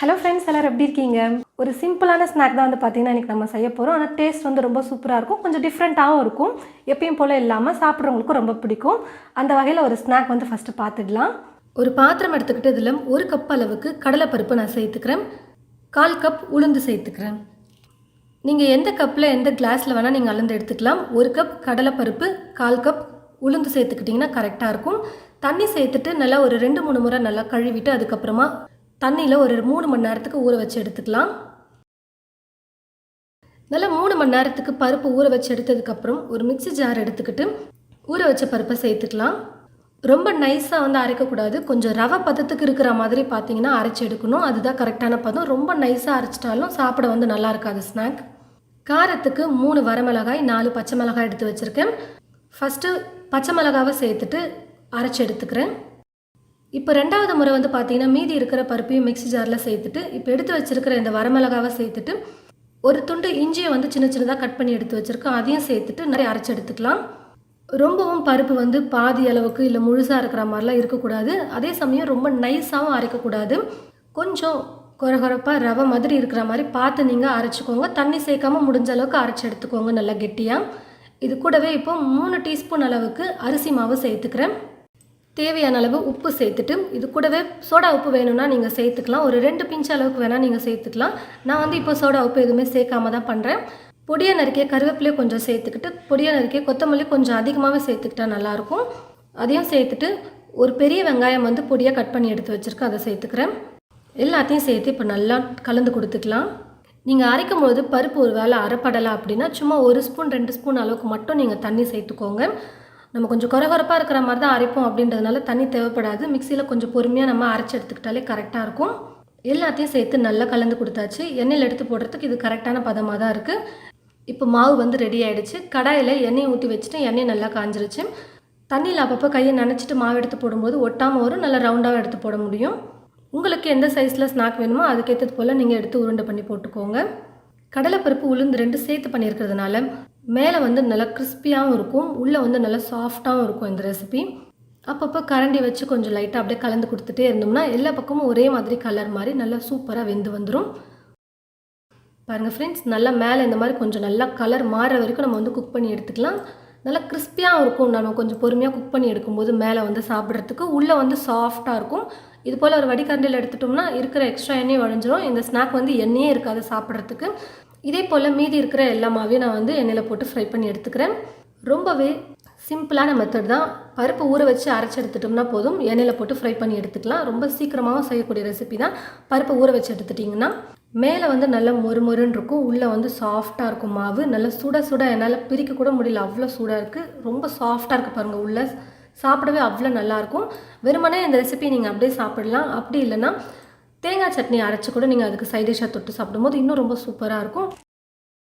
Hello friends எல்லோரும் எப்படி இருக்கீங்க? ஒரு சிம்பிளான ஸ்நாக் தான் வந்து பார்த்தீங்கன்னா இன்றைக்கி நம்ம செய்ய போகிறோம் ஆனால் டேஸ்ட் வந்து ரொம்ப சூப்பராக இருக்கும். கொஞ்சம் டிஃப்ரெண்ட்டாகவும் இருக்கும். எப்பயும் போல் இல்லாமல் சாப்பிட்றவங்களுக்கும் ரொம்ப பிடிக்கும். அந்த வகையில் ஒரு ஸ்நாக் வந்து ஃபஸ்ட்டு பார்த்துடலாம் ஒரு பாத்திரம் எடுத்துக்கிட்டு இதில் ஒரு கப் அளவுக்கு கடலைப்பருப்பு நான் சேர்த்துக்கிறேன். கால் கப் உளுந்து சேர்த்துக்கிறேன். நீங்கள் எந்த கப்பில் எந்த கிளாஸில் வேணால் நீங்கள் அளந்து எடுத்துக்கலாம். ஒரு கப் கடலைப்பருப்பு கால் கப் உளுந்து சேர்த்துக்கிட்டிங்கன்னா கரெக்டாக இருக்கும். தண்ணி சேர்த்துட்டு நல்லா ஒரு ரெண்டு மூணு முறை நல்லா கழுவிட்டு அதுக்கப்புறமா தண்ணியில் ஒரு மூணு மணி நேரத்துக்கு ஊற வச்சு எடுத்துக்கலாம். நல்லா மூணு மணி நேரத்துக்கு பருப்பு ஊற வச்சு எடுத்ததுக்கப்புறம் ஒரு மிக்ஸி ஜார் எடுத்துக்கிட்டு ஊற வச்ச பருப்பை சேர்த்துக்கலாம். ரொம்ப நைஸாக வந்து அரைக்கக்கூடாது. கொஞ்சம் ரவை பதத்துக்கு இருக்கிற மாதிரி பார்த்தீங்கன்னா அரைச்சி எடுக்கணும். அதுதான் கரெக்டான பதம். ரொம்ப நைஸாக அரைச்சிட்டாலும் சாப்பிட வந்து நல்லா இருக்காது ஸ்நாக். காரத்துக்கு மூணு வரமிளகாய் நாலு பச்சை மிளகாய் எடுத்து வச்சுருக்கேன். ஃபஸ்ட்டு பச்சை மிளகாவை சேர்த்துட்டு அரைச்சி எடுத்துக்கிறேன். இப்போ ரெண்டாவது முறை வந்து பார்த்தீங்கன்னா மீதி இருக்கிற பருப்பையும் மிக்ஸி ஜாரில் சேர்த்துட்டு இப்போ எடுத்து வச்சிருக்கிற இந்த வரமிளகாவை சேர்த்துட்டு ஒரு துண்டு இஞ்சியை வந்து சின்ன சின்னதாக கட் பண்ணி எடுத்து வச்சுருக்கோம். அதையும் சேர்த்துட்டு நிறைய அரைச்சி எடுத்துக்கலாம். ரொம்பவும் பருப்பு வந்து பாதி அளவுக்கு இல்லை முழுசாக இருக்கிற மாதிரிலாம் இருக்கக்கூடாது. அதே சமயம் ரொம்ப நைஸாகவும் அரைக்கக்கூடாது. கொஞ்சம் குறகுறப்பாக ரவை மாதிரி இருக்கிற மாதிரி பார்த்து நீங்கள் அரைச்சிக்கோங்க. தண்ணி சேர்க்காமல் முடிஞ்ச அளவுக்கு அரைச்சி எடுத்துக்கோங்க நல்லா கெட்டியாக இது கூடவே இப்போ மூணு டீஸ்பூன் அளவுக்கு அரிசி மாவு சேர்த்துக்கிறேன். தேவையான அளவு உப்பு சேர்த்துட்டு இது கூடவே சோடா உப்பு வேணும்னா நீங்கள் சேர்த்துக்கலாம். ஒரு ரெண்டு பிஞ்ச் அளவுக்கு வேணால் நீங்கள் சேர்த்துக்கலாம். நான் வந்து இப்போ சோடா உப்பு எதுவுமே சேர்க்காம தான் பண்ணுறேன் பொடியை நறுக்கிய கருவேப்பிலையை கொஞ்சம் சேர்த்துக்கிட்டு பொடியை நறுக்கிய கொத்தமல்லி கொஞ்சம் அதிகமாகவே சேர்த்துக்கிட்டா நல்லாயிருக்கும். அதையும் சேர்த்துட்டு ஒரு பெரிய வெங்காயம் வந்து பொடியாக கட் பண்ணி எடுத்து வச்சுருக்கேன் அதை சேர்த்துக்கிறேன். எல்லாத்தையும் சேர்த்து இப்போ நல்லா கலந்து கொடுத்துக்கலாம். நீங்கள் அரைக்கும் பொழுது பருப்பு ஒரு வேளை அரைப்படலை அப்படின்னா சும்மா ஒரு ஸ்பூன் ரெண்டு ஸ்பூன் அளவுக்கு மட்டும் நீங்கள் தண்ணி சேர்த்துக்கோங்க. நம்ம கொஞ்சம் குறகுறப்பாக இருக்கிற மாதிரி தான் அரைப்போம் அப்படின்றதுனால தண்ணி தேவைப்படாது. மிக்சியில் கொஞ்சம் பொறுமையாக நம்ம அரைச்சி எடுத்துக்கிட்டாலே கரெக்டாக இருக்கும். எல்லாத்தையும் சேர்த்து நல்லா கலந்து கொடுத்தாச்சு. எண்ணெயில் எடுத்து போடுறதுக்கு இது கரெக்டான பதமாக தான் இருக்குது இப்போ மாவு வந்து ரெடி ஆகிடுச்சு கடாயில் எண்ணெயை ஊற்றி வச்சுட்டு எண்ணெய் நல்லா காஞ்சிருச்சு. தண்ணியில் அப்பப்போ கையை நனைச்சிட்டு மாவு எடுத்து போடும்போது ஒட்டாமல் வரும் நல்லா ரவுண்டாகவும் எடுத்து போட முடியும். உங்களுக்கு எந்த சைஸில் ஸ்நாக் வேணுமோ அதுக்கேற்றது போல் நீங்கள் எடுத்து உருண்டை பண்ணி போட்டுக்கோங்க. கடலைப்பருப்பு உளுந்து ரெண்டு சேர்த்து பண்ணியிருக்கிறதுனால மேலே வந்து நல்லா கிறிஸ்பியாகவும் இருக்கும் உள்ளே வந்து நல்லா சாஃப்டாகவும் இருக்கும் இந்த ரெசிபி அப்பப்போ கரண்டி வச்சு கொஞ்சம் லைட்டாக அப்படியே கலந்து கொடுத்துட்டே இருந்தோம்னா எல்லா பக்கமும் ஒரே மாதிரி கலர் மாதிரி நல்லா சூப்பராக வெந்து வந்துடும் பாருங்கள் ஃப்ரெண்ட்ஸ் நல்லா மேலே இந்த மாதிரி கொஞ்சம் நல்லா கலர் மாறுற வரைக்கும் நம்ம வந்து குக் பண்ணி எடுத்துக்கலாம். நல்லா கிறிஸ்பியாகவும் இருக்கும். நம்ம கொஞ்சம் பொறுமையாக குக் பண்ணி எடுக்கும்போது மேலே வந்து சாப்பிட்றதுக்கு உள்ளே வந்து சாஃப்டாக இருக்கும். இது போல் ஒரு வடிகரண்டியில் எடுத்துட்டோம்னா இருக்கிற எக்ஸ்ட்ரா எண்ணெய் வழிஞ்சிரும். இந்த ஸ்நாக் வந்து எண்ணெயே இருக்காது சாப்பிட்றதுக்கு. இதே போல் மீதி இருக்கிற எல்லாமாவையும் நான் வந்து எண்ணெயில் போட்டு ஃப்ரை பண்ணி எடுத்துக்கிறேன். ரொம்பவே சிம்பிளான மெத்தட் தான். பருப்பு ஊற வச்சு அரைச்சி எடுத்துட்டோம்னா போதும். எண்ணெயில் போட்டு ஃப்ரை பண்ணி எடுத்துக்கலாம். ரொம்ப சீக்கிரமாகவும் செய்யக்கூடிய ரெசிபி தான். பருப்பு ஊற வச்சு எடுத்துட்டிங்கன்னா மேலே வந்து நல்லா மொறு மொறுன்னு இருக்கும். உள்ளே வந்து சாஃப்டாக இருக்கும் மாவு. நல்லா சுட சுட என்னால் பிரிக்க கூட முடியல. அவ்வளோ சூடாக இருக்குது ரொம்ப சாஃப்டாக இருக்குது பாருங்கள் உள்ளே. சாப்பிடவே அவ்வளோ நல்லாயிருக்கும் வெறுமனே இந்த ரெசிபி நீங்கள் அப்படியே சாப்பிடலாம். அப்படி இல்லைன்னா தேங்காய் சட்னி அரைச்சி கூட நீங்கள் அதுக்கு சைட் டிஷ்ஷாக தொட்டு சாப்பிடும்போது இன்னும் ரொம்ப சூப்பராக இருக்கும்.